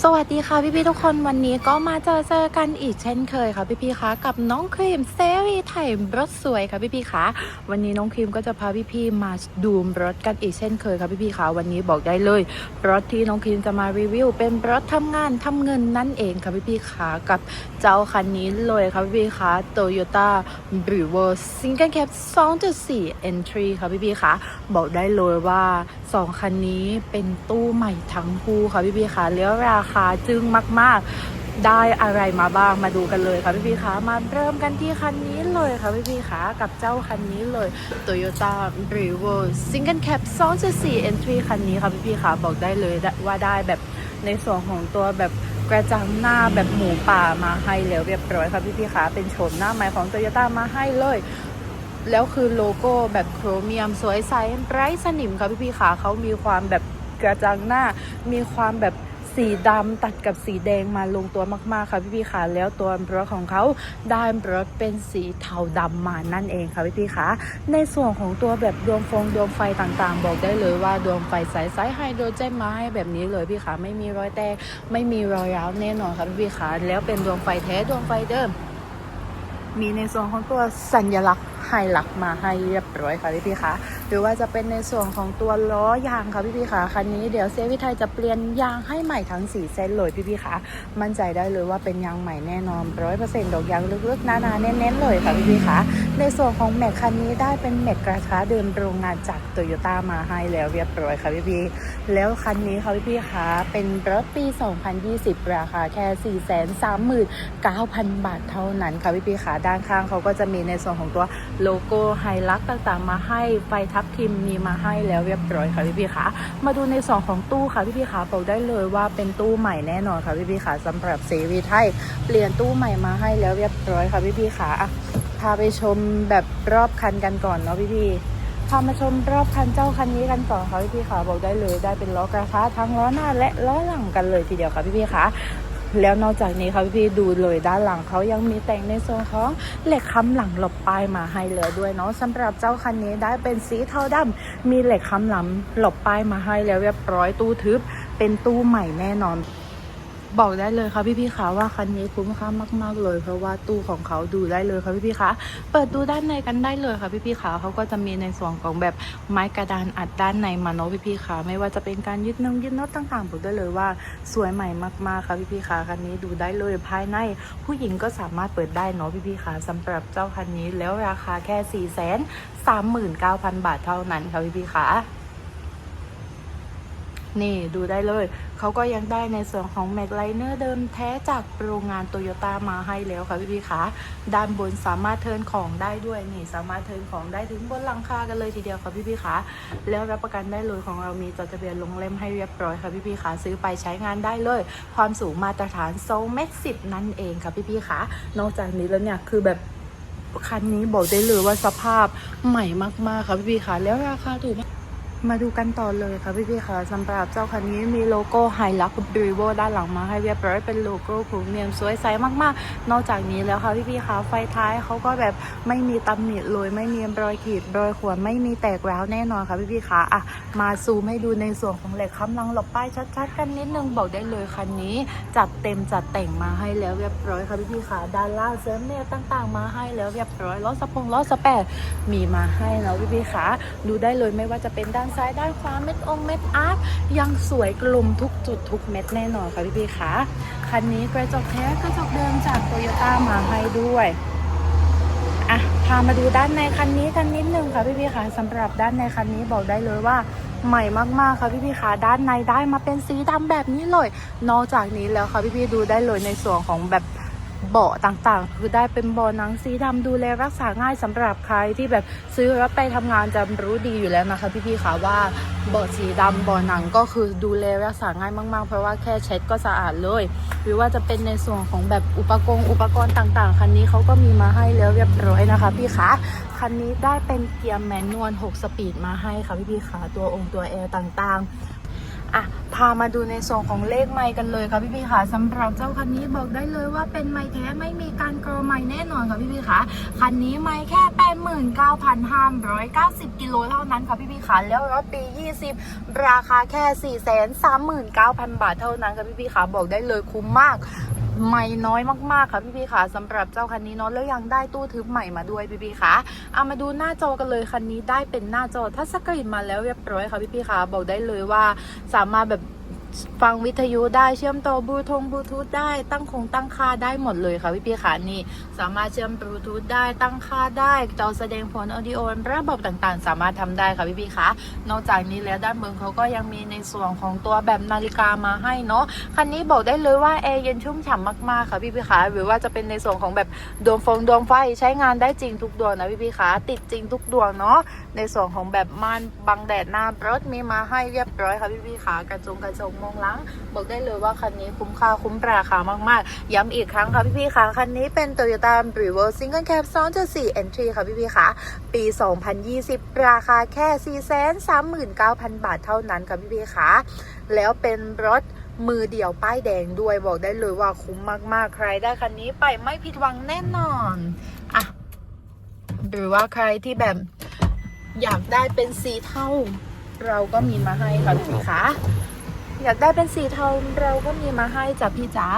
สวัสดีค่ะพี่ๆทุกคนวันนี้ก็มาเจอเจอกันอีกเช่นเคยค่ะพี่ๆคะกับน้องครีมเซรีไทยรถสวยค่ะพี่ๆคะวันนี้น้องครีมก็จะพาพี่ๆมาดูรถกันอีกเช่นเคยค่ะพี่ๆคะวันนี้บอกได้เลยรถที่น้องครีมจะมารีวิว เป็นรถทำงานทำเงินนั่นเองค่ะพี่ๆคะกับเจ้าคันนี้เลยค่ะพี่ๆคะ Toyota b r e v o Single Cab 2.4 Entry ค่ะพี่ๆคะบอกได้เลยว่าสองคันนี้เป็นตู้ใหม่ทั้งคู่ค่ะพี่ๆคะแล้วราคาจึ้งมาก ๆ ได้อะไรมาบ้างมาดูกันเลยค่ะพี่พี่คะมาเริ่มกันที่คันนี้เลยค่ะพี่พี่คะกับเจ้าคันนี้เลย Toyota r e v o Single Cab 2.4 Entry คันนี้ค่ะพี่พี่คะบอกได้เลยว่าได้แบบในส่วนของตัวแบบกระจังหน้าแบบหมูป่ามาให้แล้วเรียบร้อยค่ะพี่พี่คะเป็นโฉมหน้าใหม่ของ Toyota มาให้เลยแล้วคือโลโก้แบบโครเมียมสวยใสไร้สนิมค่ะพี่พี่ขาเขามีความแบบกระจังหน้า มีความแบบ สีดำตัดกับสีแดงมาลงตัวมากๆค่ะพี่พี่ๆขาแล้วตัวรถของเขาได้รถเป็นสีเทาดำมานั่นเองค่ะพี่พี่ๆขาในส่วนของตัวแบบดวงฟงดวงไฟต่างๆ บอกได้เลยว่าดวงไฟใสๆไฮโดรเจนมาให้แบบนี้เลยพี่ขาไม่มีรอยแตกไม่มีรอยร้าวแน่นอนค่ะพี่พี่ๆขาแล้วเป็นดวงไฟแท้ดวงไฟเดิมมีในส่วนของตัวสัญลักษณ์ไฮลักมาให้เรียบร้อยค่ะพี่พี่ๆคะ รือว่าจะเป็นในส่วนของตัวล้อยางค่ะพี่พี่ๆคะคันนี้เดี๋ยวเซฟิไทยจะเปลี่ยนยางให้ใหม่ทั้ง4เส้นเลยพี่พี่ๆคะมั่นใจได้เลยว่าเป็นยางใหม่แน่นอนร้อยเปอร์เซ็นต์ดอกยางลึกๆหนาๆเน้นๆเลยค่ะพี่พี่ๆคะในส่วนของแม็กคันนี้ได้เป็นแม็กกระทะเดิมโรงงานจากโตโยต้ามาให้แล้วเรียบร้อยค่ะพี่พี่แล้วคันนี้ค่ะพี่พี่ๆคะเป็นรถปี 2020 ราคาแค่ 439,000 บาทเท่านั้นค่ะพี่พี่ๆคะด้านข้างเขาก็จะมีในส่วนของตัวโลโก้ไฮลักต่างๆมาให้ไฟทับทิมมีมาให้แล้วเรียบร้อยค่ะพี่พี่คะมาดูในส่วนของตู้ค่ะพี่พี่คะบอกได้เลยว่าเป็นตู้ใหม่แน่นอนค่ะพี่พี่คะสำหรับเซวีไทยเปลี่ยนตู้ใหม่มาให้แล้วเรียบร้อยค่ะพี่พี่คะอะพาไปชมแบบรอบคันกันก่อนเนาะพี่พี่พามาชมรอบคันเจ้าคันนี้กันก่อนค่ะพี่พี่ค่ะบอกได้เลยได้เป็นล้อกระทะทั้งล้อหน้าและล้อหลังกันเลยทีเดียวค่ะพี่พี่ค่ะ แล้วนอกจากนี้ค่ะพี่พี่ดูเลยด้านหลังเขายังมีแต่งในส่วนของเหล็กค้ำหลังหลบป้ายมาให้เลยด้วยเนาะสำหรับเจ้าคันนี้ได้เป็นสีเทาดำมีเหล็กค้ำหลังหลบป้ายมาให้แล้วเรียบร้อยตู้ทึบเป็นตู้ใหม่แน่นอน บอกได้เลยค่ะพี่พี่ๆคะว่าคันนี้คุ้มค่ามากๆเลย เพราะว่าตู้ของเขาดูได้เลยค่ะพี่พี่ๆคะเปิดดูด้านในกันได้เลยค่ะพี่พี่ๆคะเขาก็จะมีในส่วนของแบบไม้กระดานอัดด้านในมาเนาะพี่พี่ๆคะไม่ว่าจะเป็นการยึดนงยึดน็อตต่างๆบอกได้เลยว่าสวยใหม่มากๆค่ะพี่พี่ๆคะคันนี้ดูได้เลยภายใน ผู้หญิงก็สามารถเปิดได้เนาะพี่พี่ๆคะสำหรับเจ้าคันนี้แล้วราคาแค่4 3 9 0 0 0บาทเท่านั้นค่ะพี่พี่ๆคะ นี่ดูได้เลย เขาก็ยังได้ในส่วนของแม็กไลเนอร์เดิมแท้จากโรงงานโตโยต้ามาให้แล้วค่ะพี่พี่ๆคะด้านบนสามารถเทินของได้ด้วยนี่สามารถเทินของได้ถึงบนหลังคากันเลยทีเดียวค่ะพี่พี่ๆคะแล้วรับประกันได้เลยของเรามีจดทะเบียนลงเล่มให้เรียบร้อยค่ะพี่พี่ๆคะซื้อไปใช้งานได้เลย ความสูงมาตรฐานโซเมตรสิบนั่นเองค่ะพี่พี่ๆคะนอกจากนี้แล้วเนี่ยคือแบบคันนี้บอกได้เลยว่าสภาพใหม่มากๆค่ะพี่พี่ค่ะแล้วราคาถูกมาก มาดูกันต่อเลยค่ะพี่พี่ๆค่ะสำหรับเจ้าคันนี้มีโลโก้ไฮลักดริโวด้านหลังมาให้เรียบร้อยเป็นโลโก้พรีเมียมสวยใสมากๆ นอกจากนี้แล้วค่ะพี่พี่ๆค่ะไฟท้ายเขาก็แบบไม่มีตำหนิเลยไม่มีรอยขีดรอยข่วนไม่มีแตกร้าวแน่นอนค่ะพี่พี่ๆค่ะอะมาซูมให้ดูในส่วนของเหล็กค้ำลังหลบป้ายชัดๆ กันนิดนึงบอกได้เลยคันนี้จัดเต็มจัดแต่งมาให้แล้วเรียบร้อยค่ะพี่พี่ๆค่ะด้านล่างเสริมเนี่ยต่างๆ มาให้แล้วเรียบร้อยล้อสะพงล้อสะแปดมีมาให้แล้วพี่พี่ๆค่ะดูได้เลยไม่ว่าจะเป็นด้านซ้ายด้านขวาเม็ดองเม็ดอาร์ตยังสวยกลมทุกจุดทุกเม็ดแน่นอนค่ะพี่พี่ค่ะคันนี้กระจกแท้กระจกเดิมจากโตโยต้ามาให้ด้วยอะพามาดูด้านในคันนี้กันนิดนึงค่ะพี่พี่ค่ะสำหรับด้านในคันนี้บอกได้เลยว่าใหม่มากๆค่ะพี่พี่ค่ะด้านในได้มาเป็นสีดำแบบนี้เลย นอกจากนี้แล้วค่ะพี่พี่ดูได้เลยในส่วนของแบบ เบาะต่างๆ คือได้เป็นเบาะหนังสีดำดูแลรักษาง่ายสำหรับใครที่แบบซื้อรถไปทำงานจะรู้ดีอยู่แล้วนะคะ พี่ๆค่ะว่าเบาะสีดำเบาะหนังก็คือดูแลรักษาง่ายมากๆ เพราะว่าแค่เช็ดก็สะอาดเลย หรือว่าจะเป็นในส่วนของแบบอุปกรณ์อุปกรณ์ต่างๆคันนี้เขาก็มีมาให้แล้วเรียบร้อยนะคะ พี่คะคันนี้ได้เป็นเกียร์แมนนวล6 สปีดมาให้ค่ะพี่ๆค่ะตัวองค์ตัวแอร์ต่างๆ อะพามาดูในส่วนของเลขไม้กันเลยค่ะพี่พี่ค่ะสำหรับเจ้าคันนี้บอกได้เลยว่าเป็นไม้แท้ไม่มีการกรอไม้แน่นอนค่ะพี่พี่ค่ะคันนี้ไม้แค่แปดหมื่นเก้าพันห้าร้อยเก้าสิบกิโลเท่านั้นค่ะพี่พี่ค่ะแล้วรถปียี่สิบราคาแค่สี่แสนสามหมื่นเก้าพันบาทเท่านั้นค่ะพี่พี่ค่ะบอกได้เลยคุ้มมาก ไม่น้อยมากๆค่ะพี่พี่ค่ะสำหรับเจ้าคันนี้เนาะแล้วยังได้ตู้ทึบใหม่มาด้วยพี่พี่ค่ะเอามาดูหน้าจอกันเลยคันนี้ได้เป็นหน้าจอทัชสกรีนมาแล้วเรียบร้อยค่ะพี่พี่ค่ะบอกได้เลยว่าสามารถแบบ ฟังวิทยุได้เชื่อมต่อบลูทงบลูทูธได้ตั้งคงตั้งค่าได้หมดเลยค่ะพี่พี่ๆค่ะนี่สามารถเชื่อมบลูทูธได้ตั้งค่าได้จอแสดงผลออดิโอระบบต่างๆ สามารถทำได้ค่ะพี่พี่ๆค่ะนอกจากนี้แล้วด้านบนเขาก็ยังมีในส่วนของตัวแบบนาฬิกามาให้เนาะคันนี้บอกได้เลยว่าแอร์เย็นชุ่มฉ่ำมากๆค่ะพี่พี่คะหรือว่าจะเป็นในส่วนของแบบดวงฟงดวงไฟใช้งานได้จริงทุกดวงนะพี่พี่คะติดจริงทุกดวงเนาะในส่วนของแบบม่านบังแดดหน้ารถมีมาให้เรียบร้อยค่ะพี่พี่คะกระจงกระจงมงล้างบอกได้เลยว่าคันนี้คุ้มค่าคุ้มราคามากๆ ย้ำอีกครั้งค่ะพี่พี่ะคันนี้เป็น Toyota b r e w e r Single Cab 2.4 Entry ค่ะพี่พี่คะปี 2020 ราคาแค่ 439,000 บาทเท่านั้นค่ะพี่พี่ะ แล้วเป็นรถมือเดี่ยวป้ายแดงด้วยบอกได้เลยว่าคุ้มมากๆ ใครได้คันนี้ไปไม่ผิดหวังแน่นอนอะหรือว่าใครที่แบบอยากได้เป็นสีเทาเราก็มีมาให้ค่ะพี่คะ อยากได้เป็นสีเทาเราก็มีมาให้จากพี่จ๋า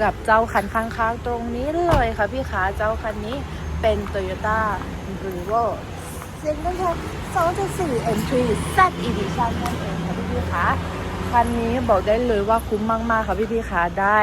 กับเจ้าคันข้างๆตรงนี้เลยค่ะพี่ขาเจ้าคันนี้เป็น Toyota b r e v o เซ็นกันค่ะ2.4 Entry Z Edition นั่นเองค่ะพี่ขา คันนี้บอกได้เลยว่าคุ้มมากๆค่ะพี่พี่ๆคะได้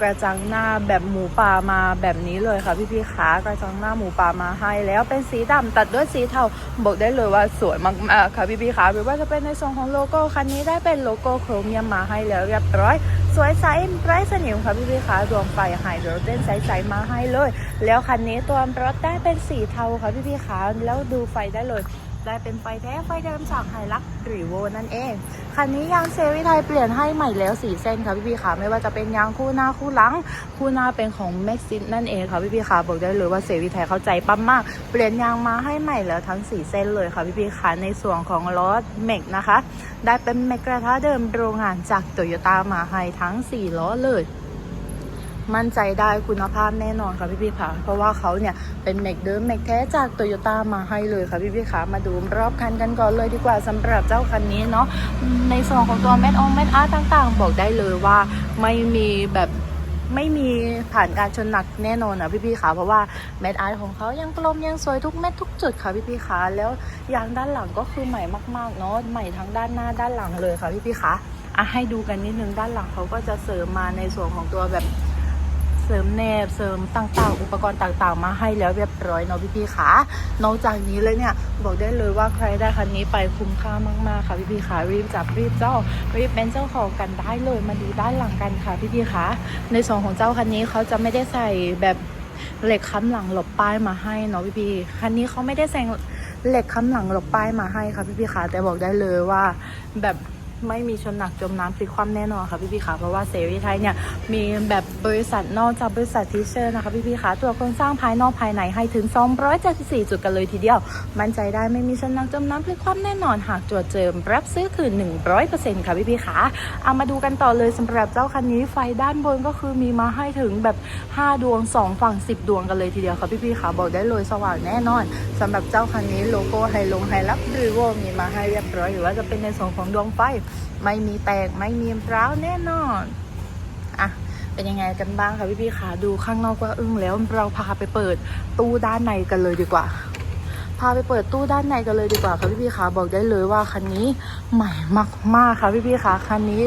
กระจังหน้าแบบหมูป่ามาแบบนี้เลยค่ะพี่พี่ๆคะกระจังหน้าหมูป่ามาให้ แล้วเป็นสีดำตัดด้วยสีเทาบอกได้เลยว่าสวยมากๆค่ะพี่พี่ๆคะหรือว่าจะเป็นในส่วนของโลโก้คันนี้ได้เป็นโลโก้โครเมียมมาให้แล้วเรียบร้อยสวยใสไร้สนิมค่ะพี่พี่ๆคะดวงไฟไฮโดรเจนใสๆมาให้เลย แล้วคันนี้ตัวรถได้เป็นสีเทาค่ะพี่พี่ๆคะแล้วดูไฟได้เลย ได้เป็นไฟแท้ไฟเดิมจากไฮลักหรือโวนั่นเอง คันนี้ยางเซรีไทยเปลี่ยนให้ใหม่แล้วสีเส้นค่ะพี่พี่ค่ะ ไม่ว่าจะเป็นยางคู่หน้าคู่หลัง คู่หน้าเป็นของแม็กซินนั่นเองค่ะพี่พี่ค่ะ บอกได้เลยว่าเซรีไทยเข้าใจปั๊มมาก เปลี่ยนยางมาให้ใหม่แล้วทั้งสีเส้นเลยค่ะพี่พี่ค่ะ ในส่วนของล้อเม็กนะคะ ได้เป็นเมกกระทะเดิมโรงงานจากโตโยต้ามาให้ทั้ง4ล้อเลย มั่นใจได้คุณภาพแน่นอนค่ะพี่พี่ๆค่ะ เพราะว่าเขาเนี่ยเป็นเมกเดิมเมกแท้จากโตโยต้ามาให้เลยค่ะพี่พี่ๆค่ะ มาดูรอบคันกันก่อนเลยดีกว่าสำหรับเจ้าคันนี้เนาะ ในส่วนของตัวแมทองแมทอาร์ต่างๆ บอกได้เลยว่าไม่มีแบบไม่มีผ่านการชนหนักแน่นอนนะพี่พี่ๆค่ะเพราะว่าแมทอาร์ของเขายังกลมยังสวยทุกเม็ดทุกจุดค่ะพี่พี่ๆค่ะแล้วยางด้านหลังก็คือใหม่มากๆเนาะใหม่ทั้งด้านหน้าด้านหลังเลยค่ะพี่พี่ๆค่ะอะให้ดูกันนิดนึงด้านหลังเขาก็จะเสริมมาในส่วนของตัวแบบ เสริมแนบเสริมต่างๆ อุปกรณ์ต่างๆ มาให้แล้วเรียบร้อยเนาะพี่ๆค่ะนอกจากนี้เลยเนี่ยบอกได้เลยว่าใครได้คันนี้ไปคุ้มค่ามากๆค่ะพี่ๆค่ะรีบจับรีบเจ้ารีบเป็นเจ้าของกันได้เลยมาดูด้านหลังกันค่ะพี่ๆค่ะในส่วนของเจ้าคันนี้เขาจะไม่ได้ใส่แบบเหล็กค้ำหลังหลบป้ายมาให้เนาะพี่ๆคันนี้เขาไม่ได้ใส่เหล็กค้ำหลังหลบป้ายมาให้ค่ะพี่ๆค่ะแต่บอกได้เลยว่าแบบ ไม่มีชนหนักจมน้ำพลิกคว่ำแน่นอนค่ะพี่พี่ๆค่ะเพราะว่าเซรีไทยเนี่ยมีแบบบริษัทนอกจากบริษัททิเชอร์นะคะพี่พี่ๆค่ะตัวโครงสร้างภายนอกภายในให้ถึง 274 จุดกันเลยทีเดียว มั่นใจได้ไม่มีชนหนักจมน้ำพลิกคว่ำแน่นอนหากตรวจเจอรับซื้อคืน100%ค่ะพี่พี่ๆค่ะเอามาดูกันต่อเลยสำหรับเจ้าคันนี้ไฟด้านบนก็คือมีมาให้ถึงแบบ 5 ดวง 2 ฝั่ง 10 ดวงกันเลยทีเดียวค่ะพี่พี่ๆค่ะบอกได้เลยสว่างแน่นอนสำหรับเจ้าคันนี้โลโก้ไฮลงไฮลักหรือว่ามีมาให้เรียบร้อยหรือว่าจะเป็นในส่วนของดวงไฟไม่มีแตกไม่มีร้าวแน่นอนอะเป็นยังไงกันบ้างคะพี่พี่ขาดูข้างนอกว่าอึ้งแล้วเราพาไปเปิดตู้ด้านในกันเลยดีกว่า พาไปเปิดตู้ด้านในกันเลยดีกว่าค่ะพี่พี่ขาบอกได้เลยว่าคันนี้ใหม่มากๆค่ะพี่พี่ขาคันนี้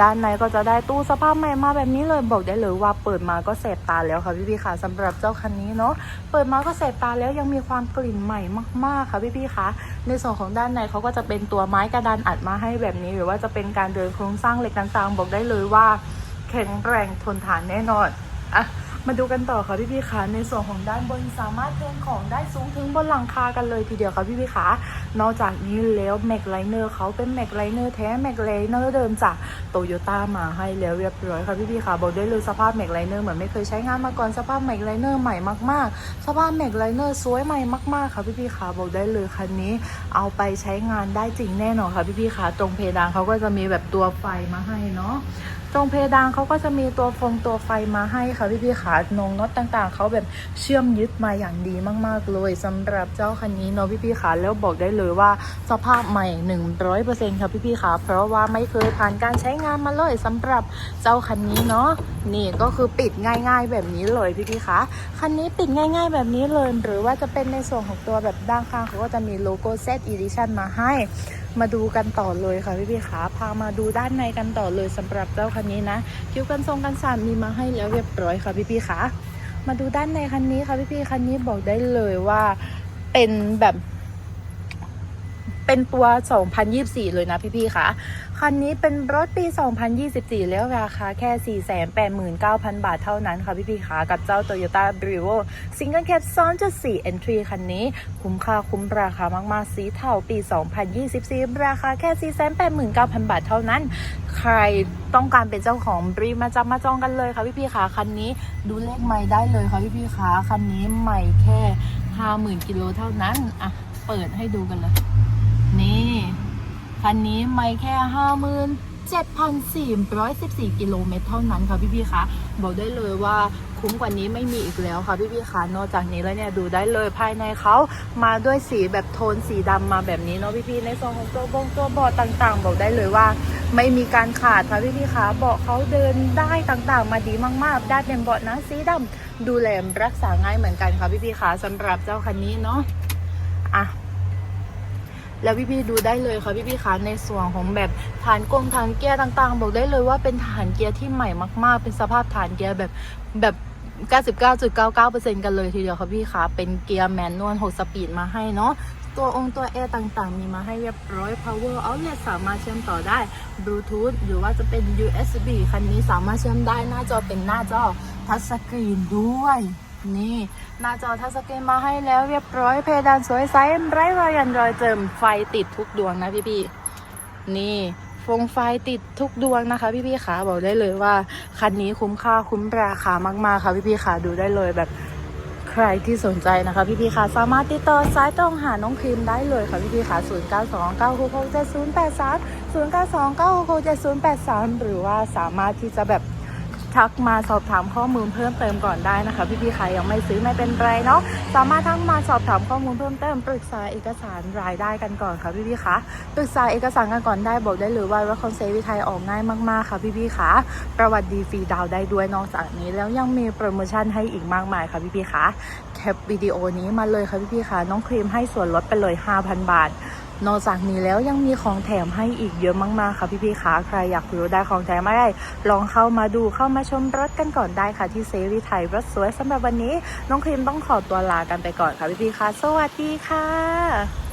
ด้านในก็จะได้ตู้สภาพใหม่มาแบบนี้เลยบอกได้เลยว่าเปิดมาก็แสบตาแล้วค่ะพี่พี่ๆค่ะสำหรับเจ้าคันนี้เนาะเปิดมาก็แสบตาแล้วยังมีความกลิ่นใหม่มากๆค่ะพี่พี่ๆค่ะในส่วนของด้านในเขาก็จะเป็นตัวไม้กระดานอัดมาให้แบบนี้ หรือว่าจะเป็นการเดินโครงสร้างเหล็กต่างๆ บอกได้เลยว่า แข็งแรงทนทานแน่นอนอะมาดูกันต่อค่ะพี่พี่คะในส่วนของด้านบนสามารถเทิร์นของได้สูงถึงบนหลังคากันเลยทีเดียวค่ะพี่พี่คะ นอกจากนี้แล้วแม็กไลเนอร์เขาเป็นแม็กไลเนอร์แท้แม็กไลเนอร์เดิมจากโตโยต้ามาให้แล้วเรียบร้อยค่ะพี่พี่ะบอกได้เลยสภาพแม็กไลเนอร์เหมือนไม่เคยใช้งานมาก่อนสภาพแม็กไลเนอร์ใหม่มากๆ สภาพแม็กไลเนอร์สวยใหม่มากๆค่ะพี่พี่ะบอกได้เลยคันนี้ เอาไปใช้งานได้จริงแน่นอนค่ะพี่พี่ะตรงเพดานเขาก็จะมีแบบตัวไฟมาให้เนาะตรงเพดานเขาก็จะมีตัวฟงตัวไฟมาให้ค่ะพี่พี่ๆขานงน็อตต่างๆเขาแบบเชื่อมยึดมาอย่างดีมากๆเลยสำหรับเจ้าคันนี้เนาะพี่พี่ๆขาแล้วบอกได้เลยว่าสภาพใหม่ 100%ค่ะพี่พี่ๆขาเพราะว่าไม่เคยผ่านการใช้งานมาเลยสำหรับเจ้าคันนี้เนาะนี่ก็คือปิดง่ายๆแบบนี้เลยพี่พี่ๆขาคันนี้ปิดง่าย ๆ แบบนี้เลย หรือว่าจะเป็นในส่วนของตัวแบบด้านข้างเขาก็จะมีโลโก้ Z Edition มาให้มาดูกันต่อเลยค่ะพี่พี่ๆขาพามาดูด้านในกันต่อเลยสำหรับเจ้าคันนี้นะ คิ้วกันทรงกันสานมีมาให้แล้วเรียบร้อยค่ะพี่พี่ๆขามาดูด้านในคันนี้ค่ะพี่พี่ๆคันนี้บอกได้เลยว่าเป็นแบบ เป็นตัว 2024 เลยนะพี่พี่ๆคะคันนี้เป็นรถปี 2024 แล้วราคาแค่ 489,000 บาทเท่านั้นค่ะพี่พี่ๆคะกับเจ้า Toyota b r i v o Single Cab 2.4 Entry คันนี้ คุ้มค่าคุ้มราคามากๆ สีเทาปี 2024 ราคาแค่ 489,000 บาทเท่านั้น ใครต้องการเป็นเจ้าของบรีมาจับมาจองกันเลยค่ะพี่พี่ๆคะคันนี้ดูเลขใหม่ได้เลยค่ะพี่พี่ๆคะคันนี้ใหม่แค่ 50,000 กิโลเท่านั้น อะ เปิดให้ดูกันเลย คันนี้ไม่แค่ห้าหมื่นเจ็ดพันสี่ร้อยสิบสี่กิโลเมตรเท่านั้นค่ะพี่ๆคะบอกได้เลยว่าคุ้มกว่านี้ไม่มีอีกแล้วค่ะพี่ๆคะนอกจากนี้แล้วเนี่ยดูได้เลยภายในเขามาด้วยสีแบบโทนสีดำมาแบบนี้เนาะพี่ๆในส่วนของตัวบงตัวเบาะต่างๆ บอกได้เลยว่า ไม่มีการขาดค่ะพี่ๆคะเบาะเขาเดินได้ต่างๆ มาดีมากๆ ได้เป็นเบาะนังสีดำดูแลรักษาง่ายเหมือนกันค่ะพี่ๆคะสำหรับเจ้าคันนี้เนาะอะ แล้วพี่ๆดูได้เลยค่ะพี่ๆคะในส่วนของแบบฐานกลมฐานเกียร์ต่างๆ บอกได้เลยว่าเป็นฐานเกียร์ที่ใหม่มาก ๆ เป็นสภาพฐานเกียร์แบบแบบ99.99%กันเลยทีเดียวค่ะพี่คะเป็นเกียร์แมนนวล 6 สปีดมาให้เนาะ ตัวองค์ตัวแอร์ต่างๆ มีมาให้เรียบร้อย power outlet สามารถเชื่อมต่อได้ bluetooth หรือว่าจะเป็น USB คันนี้สามารถเชื่อมได้หน้าจอเป็นหน้าจอทัชสกรีนด้วย นี่ หน้าจอทัชสกรีนมาให้แล้วเรียบร้อยเพดานสวยใสไร้รอยยันรอยเจิมไฟติดทุกดวงนะพี่ๆนี่ฟงไฟติดทุกดวงนะคะ พี่ๆขาบอกได้เลยว่า คันนี้คุ้มค่าคุ้มราคามากๆค่ะพี่ๆขาดูได้เลยแบบใครที่สนใจนะคะ พี่ๆขาสามารถติดต่อสายตรงหาน้องครีมได้เลยค่ะพี่ๆขา0 9 2 9 6 6 7 0 8 3 0 9 2 9 6 6 7 0 8 3 หรือว่าสามารถที่จะแบบ ทักมาสอบถามข้อมูลเพิ่มเติมก่อนได้นะคะ พี่ๆใครยังไม่ซื้อไม่เป็นไรเนาะสามารถทั้งมาสอบถามข้อมูลเพิ่มเติมปรึกษาเอกสารรายได้กันก่อนค่ะพี่ๆคะปรึกษาเอกสารกันก่อนได้บอกได้เลยว่ารถคอนเซวิไทยออกง่ายมากๆค่ะพี่ๆคะประวัติดีฟรีดาวได้ด้วยนอกจากนี้ แล้วยังมีโปรโมชั่นให้อีกมากมายค่ะพี่ๆคะแคปวิดีโอนี้มาเลยค่ะพี่ๆคะน้องครีมให้ส่วนลดไปเลย 5,000 บาท นอกจากนี้แล้วยังมีของแถมให้อีกเยอะมากๆค่ะพี่ๆคะใครอยากรู้ได้ของแถมอะไรลองเข้ามาดูเข้ามาชมรถกันก่อนได้ค่ะที่เซรีไทยรถสวยสำหรับวันนี้ น้องครีมต้องขอตัวลากันไปก่อนค่ะพี่ๆคะสวัสดีค่ะ